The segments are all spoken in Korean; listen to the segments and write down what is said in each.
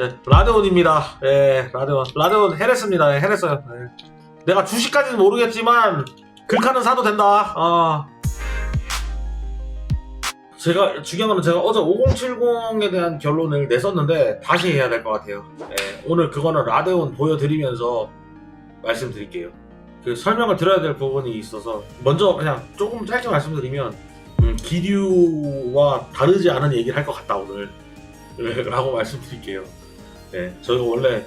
예, 라데온입니다. 예, 라데온. 라데온 헤레스입니다. 예, 헤레스. 예. 내가 주식까지는 모르겠지만, 글카는 사도 된다. 어. 제가, 중요한 거는 제가 어제 5070에 대한 결론을 냈었는데, 다시 해야 될 것 같아요. 예, 오늘 그거는 라데온 보여드리면서 말씀드릴게요. 그 설명을 드려야 될 부분이 있어서, 먼저 그냥 조금 짧게 말씀드리면, 음, 기류와 다르지 않은 얘기를 할 것 같다, 오늘. 예, 라고 말씀드릴게요. 네, 저희가 원래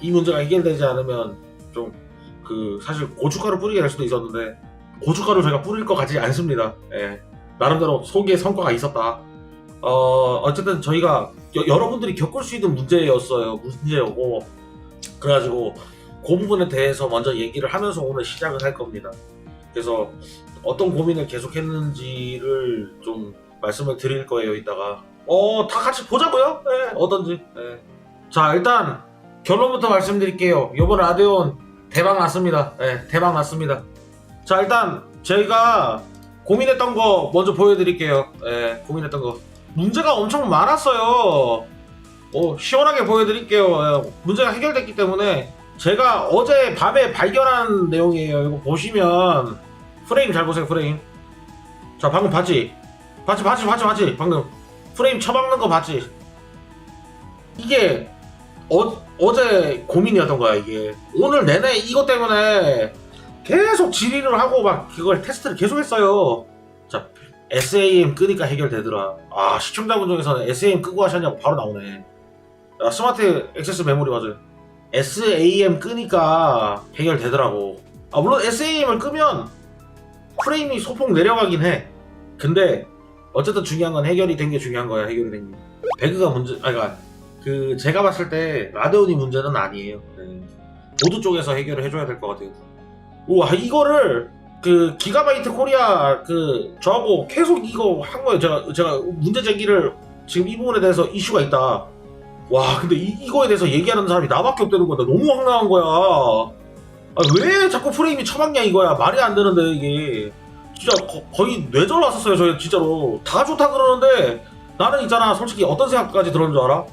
이 문제가 해결되지 않으면 좀 그 사실 고춧가루 뿌리게 될 수도 있었는데 고춧가루 제가 뿌릴 것 같지 않습니다. 예, 나름대로 속에 성과가 있었다. 어 어쨌든 저희가 여, 여러분들이 겪을 수 있는 문제였어요. 문제였고 그래가지고 그 부분에 대해서 먼저 얘기를 하면서 오늘 시작을 할 겁니다. 그래서 어떤 고민을 계속했는지를 좀 말씀을 드릴 거예요. 이따가 어 다 같이 보자고요. 예, 어떤지. 예. 자 일단 결론부터 말씀드릴게요. 이번 라디온 대박 났습니다. 네, 대박 났습니다. 자 일단 저희가 고민했던 거 먼저 보여드릴게요. 네, 고민했던 거 문제가 엄청 많았어요. 어, 시원하게 보여드릴게요. 예, 문제가 해결됐기 때문에 제가 어제 밤에 발견한 내용이에요. 이거 보시면 프레임 잘 보세요. 프레임. 자 방금 봤지? 봤지? 봤지? 봤지? 봤지? 방금 프레임 쳐박는 거 봤지? 이게 어, 어제 고민이었던 거야 이게. 오늘 내내 이것 때문에 계속 질의를 하고 막 그걸 테스트를 계속 했어요. 자 SAM 끄니까 해결되더라. 아 시청자분 중에서는 SAM 끄고 하셨냐고 바로 나오네. 야, 스마트 액세스 메모리 맞아요. SAM 끄니까 해결되더라고. 아 물론 SAM을 끄면 프레임이 소폭 내려가긴 해. 근데 어쨌든 중요한 건 해결이 된 게 중요한 거야 해결이 된 게. 배그가 문제 아 그러니까 그 제가 봤을 때 라데온이 문제는 아니에요. 네. 모두 쪽에서 해결을 해줘야 될 것 같아요. 우와 이거를 그 기가바이트 코리아 그 저하고 계속 이거 한 거예요. 제가 제가 문제 제기를 지금 이 부분에 대해서 이슈가 있다. 와 근데 이, 이거에 대해서 얘기하는 사람이 나밖에 없다는. 나 너무 황당한 거야. 아, 왜 자꾸 프레임이 처박냐 이거야. 말이 안 되는데 이게 진짜 거, 의 뇌절 왔었어요. 저 진짜로 다 좋다 그러는데 나는 있잖아 솔직히 어떤 생각까지 들었는 줄 알아?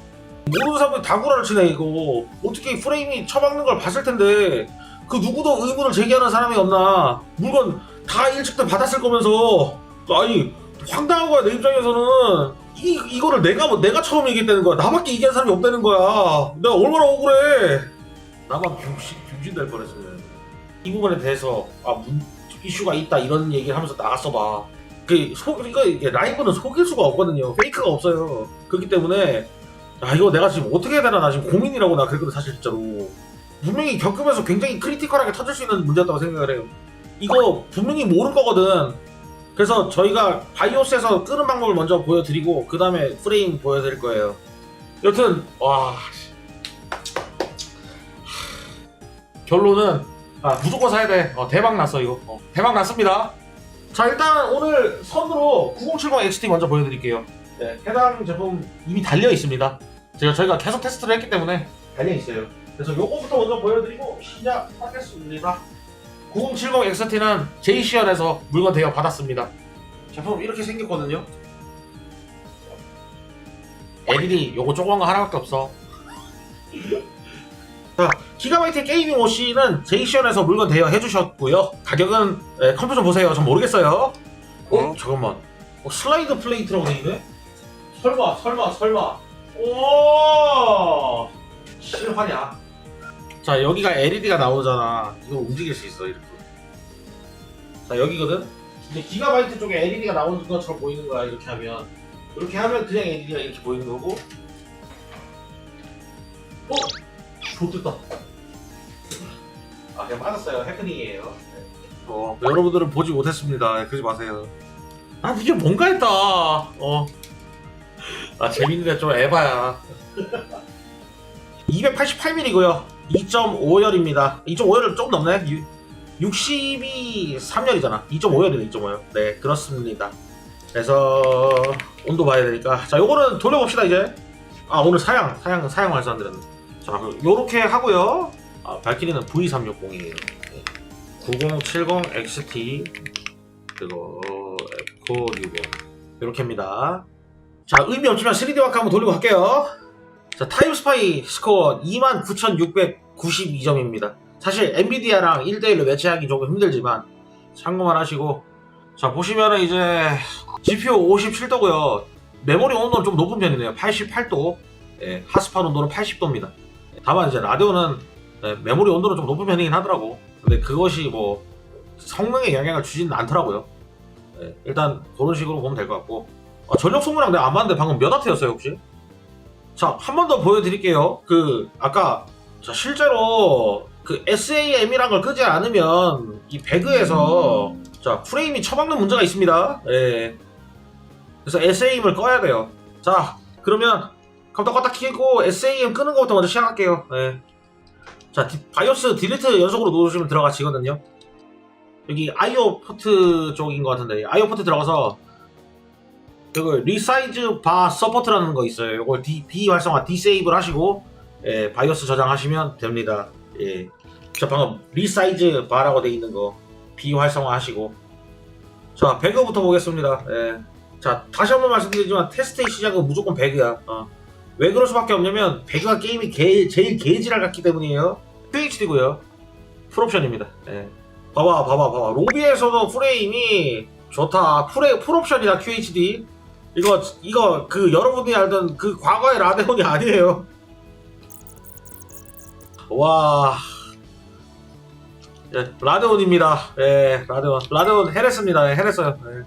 모르는 사람들이 다 구라를 치네 이거. 어떻게 프레임이 처박는 걸 봤을 텐데 그 누구도 의문을 제기하는 사람이 없나. 물건 다 일찍들 받았을 거면서. 아니 황당한 거야 내 입장에서는. 이, 이거를 내가 뭐 내가 처음 얘기했다는 거야. 나밖에 얘기한 사람이 없다는 거야. 내가 얼마나 억울해. 나만 병신 병신 될 뻔했어 이 부분에 대해서 아 문, 이슈가 있다 이런 얘기를 하면서 나갔어 봐그 속 이거 이게 라이브는 속일 수가 없거든요. 페이크가 없어요. 그렇기 때문에 야 이거 내가 지금 어떻게 해야 되나? 나 지금 고민이라고 나 그랬거든 사실 진짜로. 분명히 겪으면서 굉장히 크리티컬하게 터질 수 있는 문제였다고 생각을 해요. 이거 분명히 모르는 거거든. 그래서 저희가 바이오스에서 끄는 방법을 먼저 보여드리고 그 다음에 프레임 보여드릴 거예요. 여튼 와 결론은 아, 무조건 사야 돼. 어, 대박 났어 이거. 어, 대박 났습니다. 자 일단 오늘 선으로 9070 XT 먼저 보여드릴게요. 네, 해당 제품 이미 달려 있습니다. 제가 저희가 계속 테스트를 했기 때문에 달려 있어요. 그래서 요거부터 먼저 보여드리고 시작하겠습니다. 9070 XT는 제이시언에서 물건 대여 받았습니다. 제품 이렇게 생겼거든요. LED 요거 조그만 거 하나밖에 없어. 자, 기가바이트 게이밍 OC는 제이시언에서 물건 대여 해주셨고요. 가격은 네, 컴퓨터 좀 보세요. 전 모르겠어요. 어? 잠깐만. 어, 슬라이드 플레이트라고 돼 있네? 설마 설마 설마 오! 실화냐? 자 여기가 LED가 나오잖아. 이거 움직일 수 있어 이렇게. 자 여기거든? 근데 기가바이트 쪽에 LED가 나오는 것처럼 보이는 거야 이렇게 하면. 이렇게 하면 그냥 LED가 이렇게 보이는 거고. 어? 좋겠다. 아 그냥 빠졌어요. 해프닝이에요. 네. 어, 여러분들은 보지 못했습니다. 그러지 마세요. 아 이게 뭔가 했다. 어 아 재밌는데 좀 에바야. 288mm고요. 2.5열입니다. 2.5열을 조금 넘네. 60이 3열이잖아. 2.5열이네 2.5열. 네 그렇습니다. 그래서 온도 봐야 되니까. 자 요거는 돌려봅시다 이제. 아 오늘 사양 사양 사양 드렸네 자 그럼 요렇게 하고요. 아 발키리는 V360이에요. 9070 XT 그리고 에코 60 이렇게입니다 자 의미 없지만 3D 와크 한번 돌리고 갈게요. 자, 타임스파이 스코어 29,692점입니다. 사실 엔비디아랑 1대1로 매치하기 조금 힘들지만 참고만 하시고. 자 보시면은 이제 GPU 57도고요. 메모리 온도는 좀 높은 편이네요. 88도. 예, 하스파 온도는 80도입니다. 다만 이제 라데오는 예, 메모리 온도는 좀 높은 편이긴 하더라고. 근데 그것이 뭐 성능에 영향을 주지는 않더라고요. 예, 일단 그런 식으로 보면 될 것 같고 아, 전력 소모량 내가 안 봤는데 방금 몇 와트였어요 혹시? 자 한 번 더 보여드릴게요 그 아까 자 실제로 그 SAM이란 걸 끄지 않으면 이 배그에서 자 프레임이 처박는 문제가 있습니다. 예. 그래서 SAM을 꺼야 돼요. 자 그러면 컴퓨터 껐다 켜고 SAM 끄는 것부터 먼저 시작할게요. 예. 자 디- 바이오스 딜리트 연속으로 누르시면 들어가시거든요. 여기 IO 포트 쪽인 것 같은데 IO 포트 들어가서 이거 리사이즈 바 서포트라는 거 있어요. 이걸 디, 비활성화 디세이블 하시고 예, 바이오스 저장하시면 됩니다. 예. 저 방금 리사이즈 바라고 돼 있는 거 비활성화 하시고 자 배그부터 보겠습니다. 예. 자 다시 한번 말씀드리지만 테스트의 시작은 무조건 배그야. 어. 왜 그럴 수밖에 없냐면 배그가 게임이 개- 제일 개지랄 같기 때문이에요. QHD고요. 풀옵션입니다. 예. 봐봐 봐봐 봐봐 로비에서도 프레임이 좋다. 풀에 풀옵션이다 QHD. 이거 이거 그 여러분이 알던 그 과거의 라데온이 아니에요. 와. 예, 라데온입니다. 예, 라데온. 라데온 해냈습니다. 예, 해냈어요. 예.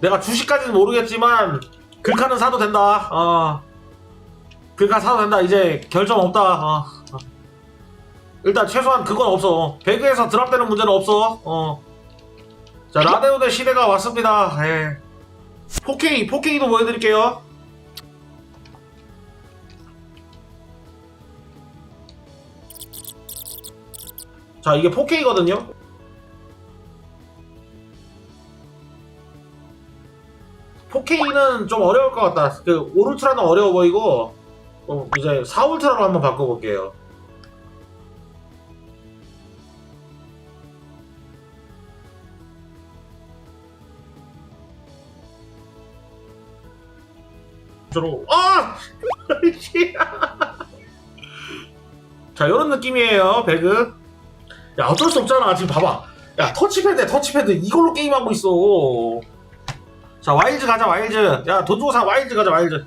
내가 주식까지는 모르겠지만, 글카는 사도 된다. 어. 글카 사도 된다. 이제 결정 없다. 어. 어. 일단 최소한 그건 없어. 배그에서 드랍되는 문제는 없어. 어. 자, 라데온의 시대가 왔습니다. 예. 4K, 4K도 보여드릴게요. 자 이게 4K거든요. 포 k 는좀 어려울 것 같다. 그 오르트라는 어려워 보이고 어, 이제 4울트라로 한번 바꿔볼게요 저로 아! 자 이런 느낌이에요 배그. 야 어쩔 수 없잖아. 지금 봐봐. 야 터치패드야 터치패드. 이걸로 게임하고 있어. 자 와일드 가자 와일드. 야돈 주고 사. 와일드 가자 와일드.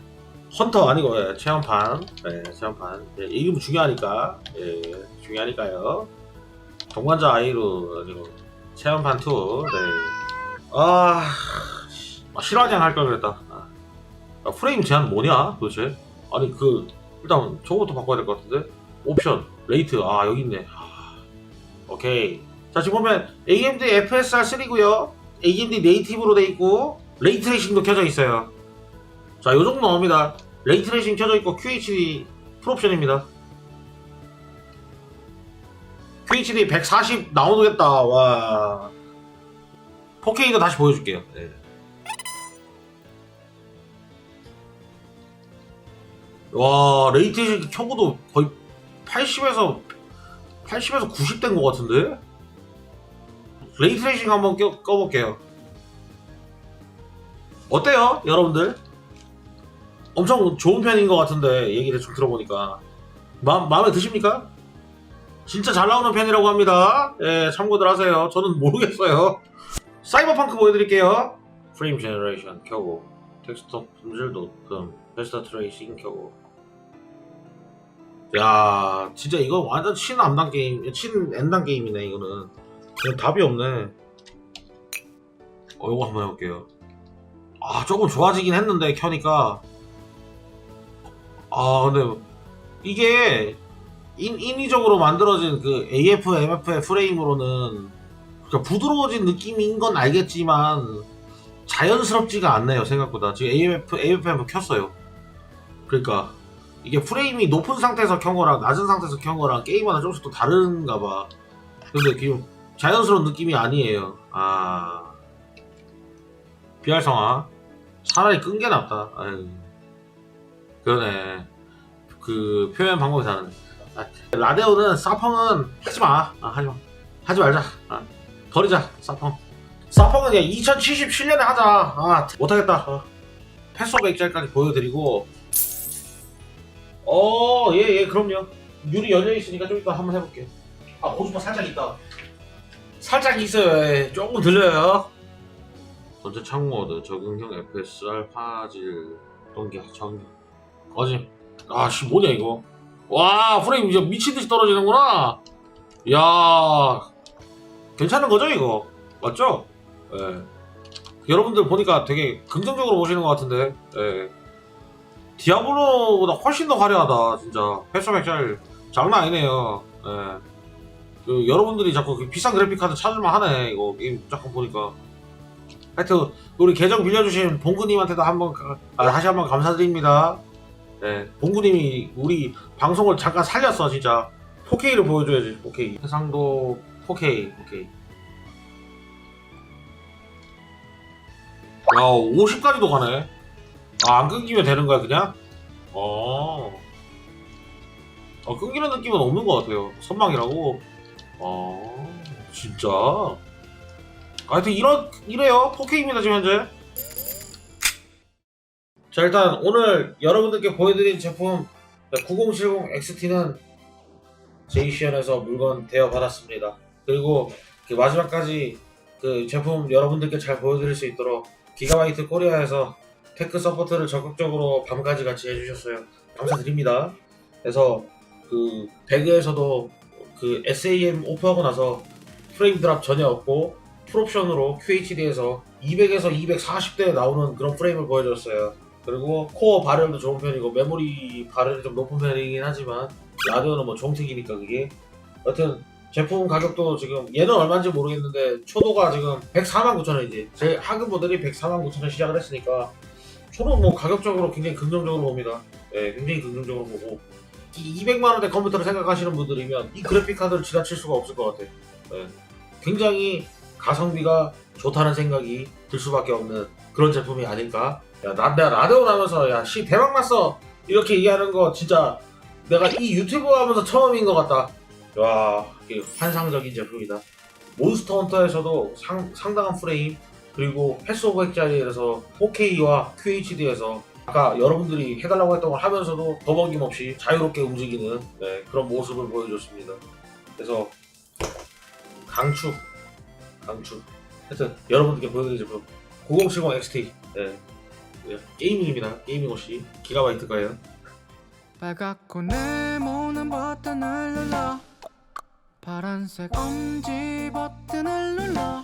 헌터 아니고 예, 체험판. 예, 체험판. 예, 이름은 중요하니까. 예, 중요하니까요. 동반자 아이로 아니고 체험판 2 네. 아, 아 실화장 할걸 그랬다 아, 아, 프레임 제한 뭐냐 도대체 아니 그 일단 저것도 바꿔야 될 것 같은데 옵션 레이트 아 여기 있네 오케이. 자, 지금 보면 AMD FSR 3고요. AMD 네이티브로 돼 있고 레이트레이싱도 켜져 있어요. 자, 요 정도 나옵니다. 레이트레이싱 켜져 있고 QHD 풀옵션입니다. QHD 140 나오겠다. 와. 4K도 다시 보여줄게요. 네. 와, 레이트레이싱 켜고도 거의 80에서 80에서 90 된 것 같은데? 레이트레이싱 한번 껴, 꺼볼게요. 어때요, 여러분들? 엄청 좋은 편인 것 같은데, 얘기 대충 들어보니까. 마, 마음에 드십니까? 진짜 잘 나오는 편이라고 합니다. 예, 참고들 하세요. 저는 모르겠어요. 사이버펑크 보여드릴게요. 프레임 제너레이션 켜고, 텍스트 품질도 높음, 베스트 트레이싱 켜고, 야 진짜 이거 완전 친 암단 게임 친 엔단 게임이네 이거는. 그냥 답이 없네. 어 이거 한번 해볼게요. 아 조금 좋아지긴 했는데 켜니까. 아 근데 이게 인, 인위적으로 만들어진 그 AF, MF의 프레임으로는 그러니까 부드러워진 느낌인 건 알겠지만 자연스럽지가 않네요 생각보다. 지금 AF, AFM 켰어요. 그러니까 이게 프레임이 높은 상태에서 켠 거랑 낮은 상태에서 켠 거랑 게임마다 조금씩 또 다른가 봐. 근데 지금 자연스러운 느낌이 아니에요. 아. 비활성화. 차라리 끈 게 낫다. 아유. 그러네. 그 표현 방법이 다르네. 아, 라데오는 사펑은 하지 마. 아, 하지 마. 하지 말자. 아, 버리자. 사펑. 사펑은 그냥 2077년에 하자. 아, 못하겠다. 어. 패스 오브 엑셀까지 보여드리고 어, 예, 예, 그럼요. 유리 열려 있으니까 좀 이따 한번 해볼게. 아, 고주파 살짝 있다. 살짝 있어요. 예, 조금 들려요. 전체 창 모드, 적응형 FSR, 화질, 동기, 정 어지. 아, 씨, 뭐냐, 이거. 와, 프레임 이제 미친 듯이 떨어지는구나. 야 괜찮은 거죠, 이거? 맞죠? 예. 여러분들 보니까 되게 긍정적으로 보시는 것 같은데, 예. 디아블로보다 훨씬 더 화려하다, 진짜. 패션백잘 장난 아니네요. 예. 그 여러분들이 자꾸 그 비싼 그래픽 카드 찾을만 하네, 이거 게임 잠깐 보니까. 하여튼 우리 계정 빌려주신 봉구님한테도 한번 가- 아, 다시 한번 감사드립니다. 네, 봉구님이 우리 방송을 잠깐 살렸어, 진짜. 4K를 보여줘야지, 4K. 해상도 4K, 오케이. 야, 50까지도 가네. 아, 안 끊기면 되는 거야, 그냥? 어. 어, 끊기는 느낌은 없는 것 같아요. 선망이라고. 어, 진짜. 하여튼, 이런, 이래요. 4K입니다, 지금 현재. 자, 일단, 오늘 여러분들께 보여드린 제품 9070 XT는 제이시언에서 물건 대여받았습니다. 그리고 그 마지막까지 그 제품 여러분들께 잘 보여드릴 수 있도록 기가바이트 코리아에서 테크 서포트를 적극적으로 밤까지 같이 해주셨어요. 감사드립니다. 그래서 그 배그에서도 그 SAM 오프하고 나서 프레임 드랍 전혀 없고 풀옵션으로 QHD에서 200에서 240대 나오는 그런 프레임을 보여줬어요. 그리고 코어 발열도 좋은 편이고 메모리 발열이 좀 높은 편이긴 하지만 라디오는 뭐 종특이니까 그게 여튼 제품 가격도 지금 얘는 얼마인지 모르겠는데 초도가 지금 104만 9천 원이지 제 하급 모델이 104만 9천 원 시작을 했으니까 초도 뭐 가격적으로 굉장히 긍정적으로 봅니다 예 굉장히 긍정적으로 보고 이 200만 원대 컴퓨터를 생각하시는 분들이면 이 그래픽 카드를 지나칠 수가 없을 것 같아 예. 굉장히 가성비가 좋다는 생각이 들 수밖에 없는 그런 제품이 아닐까 야, 나, 내가 라디오 나면서 야, 씨 대박 났어 이렇게 얘기하는 거 진짜 내가 이 유튜브 하면서 처음인 것 같다. 와, 환상적인 제품이다. 몬스터 헌터에서도 상, 상당한 프레임, 그리고 패스 오브 핵자리에서 4K와 QHD에서 아까 여러분들이 해달라고 했던 걸 하면서도 더벅임없이 자유롭게 움직이는 네, 그런 모습을 보여줬습니다. 그래서 강추, 강추. 하여튼 여러분들께 보여드린 제품 9070 XT 네, 네, 게이밍입니다. 게이밍 옷이 기가바이트 거예요. 빨갛고 네모난 버튼을 눌러 파란색 엄지 버튼을 눌러